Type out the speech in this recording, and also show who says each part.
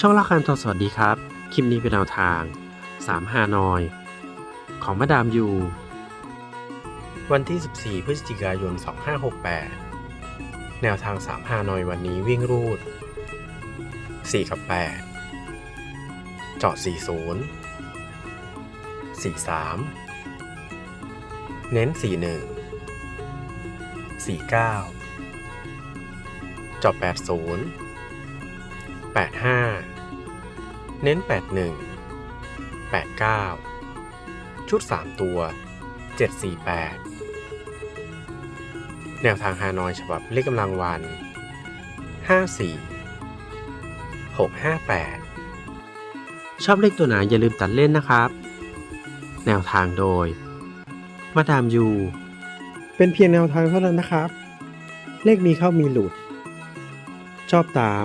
Speaker 1: ช่องละคันทอสวัสดีครับ คลิปนี้เป็นแนวทาง 3 ฮานอย ของมาดามยู วันที่ 14 พฤศจิกายน 2568 แนวทาง 3 ฮานอยวันนี้วิ่งรูด 4 กับ 8 เจาะ 40 43 เน้น 41 49 เจาะ 80 85 เน้น 81 89 ชุด 3 ตัว 748 แนวทางฮานอยฉบับเลขกำลังวัน 54 658 ชอบเลขตัวไหนอย่าลืมตัดเล่นนะครับ แนวทางโดย มาดามยู เป็นเพียงแนวทางเท่านั้นนะครับ เลขมีเข้ามีหลุด ชอบตาม